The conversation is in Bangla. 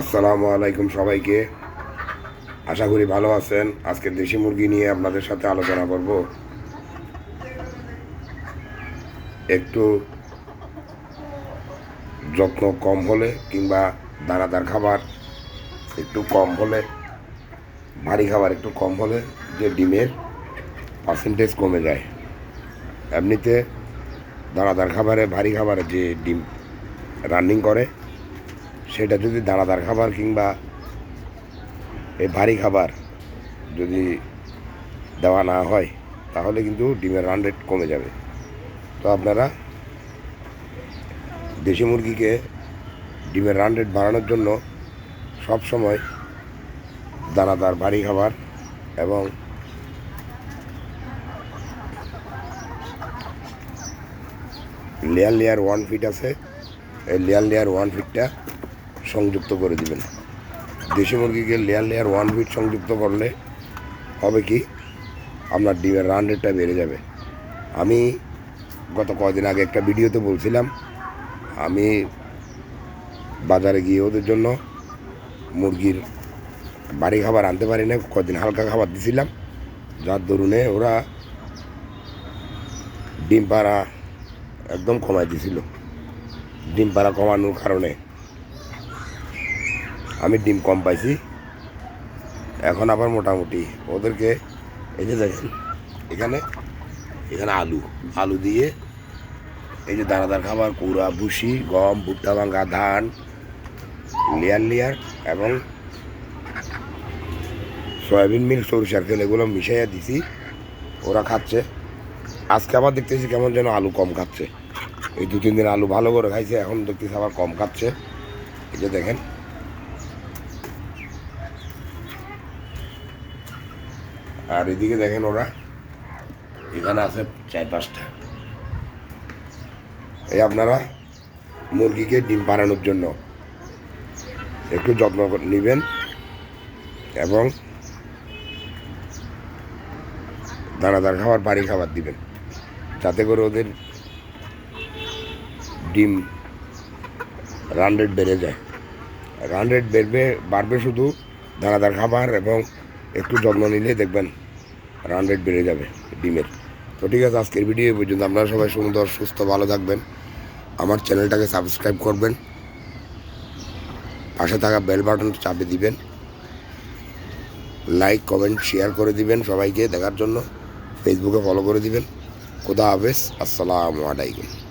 আসসালামু আলাইকুম সবাইকে। আশা করি ভালো আছেন। আজকে দেশি মুরগি নিয়ে আপনাদের সাথে আলোচনা করব। একটু যত্ন কম হলে কিংবা দানাদার খাবার একটু কম হলে, ভারী খাবার একটু কম হলে যে ডিমের পার্সেন্টেজ কমে যায়। এমনিতে দানাদার খাবারে, ভারী খাবারে যে ডিম রানিং করে সেটা যদি দানাদার খাবার কিংবা এই ভারী খাবার যদি দেওয়া না হয়, তাহলে কিন্তু ডিমের রান রেট কমে যাবে। তো আপনারা দেশি মুরগিকে ডিমের রান রেট বাড়ানোর জন্য সব সময় দানাদার, ভারী খাবার এবং লেয়ার লেয়ার ওয়ান ফিট আছে। এই লেয়ার লেয়ার ওয়ান ফিটটা সংযুক্ত করে দিবেন। দেশি মুরগিকে লেয়ার লেয়ার ওয়ান ফিট সংযুক্ত করলে হবে কি? আপনার ডিমের রান রেটটা বেড়ে যাবে। আমি গত কদিন আগে একটা ভিডিওতে বলছিলাম, আমি বাজারে গিয়ে ওদের জন্য মুরগির বাড়ি খাবার আনতে পারি না কদিন হালকা খাবার দিছিলাম। যার দরুনে ওরা ডিম পাড়া একদম কমাই দিছিল। ডিম পাড়া কমানোর কারণে আমি ডিম কম পাইছি। এখন আবার মোটামুটি। ওদেরকে এই যে দেখেন, এখানে এখানে আলু আলু দিয়ে এই যে দানাদার খাবার, কুড়া, ভুসি, গম, ভুট্টা, ভাঙ্গা, ধান, লেয়ার লেয়ার এবং সয়াবিন মিল, সরিষার তেল, এগুলো মিশাইয়া দিছি। ওরা খাচ্ছে। আজকে আবার দেখতেছি কেমন যেন আলু কম খাচ্ছে। এই দু তিন দিন আলু ভালো করে খাইছে, এখন দেখতেছি আবার কম খাচ্ছে। এই যে দেখেন আর এদিকে দেখেন ওরা। এখানে আছে চার পাঁচটা। এই আপনারা মুরগিকে ডিম বাড়ানোর জন্য একটু যত্ন নেবেন এবং দানাদার খাবার বাড়ি খাবার দিবেন। যাতে করে ওদের ডিম রান রেট বেড়ে যায়। রান রেট বেড়বে, বাড়বে শুধু দানাদার খাবার এবং একটু যত্ন নিলে দেখবেন রান রেট বেড়ে যাবে ডিমের। তো ঠিক আছে, আজকের ভিডিও পর্যন্ত। আপনারা সবাই সুন্দর, সুস্থ, ভালো থাকবেন। আমার চ্যানেলটাকে সাবস্ক্রাইব করবেন। পাশে থাকা বেল বাটন চাপে দিবেন। লাইক কমেন্ট শেয়ার করে দিবেন সবাইকে দেখার জন্য। ফেসবুকে ফলো করে দিবেন। খোদা হাফেজ। আসসালামু আলাইকুম।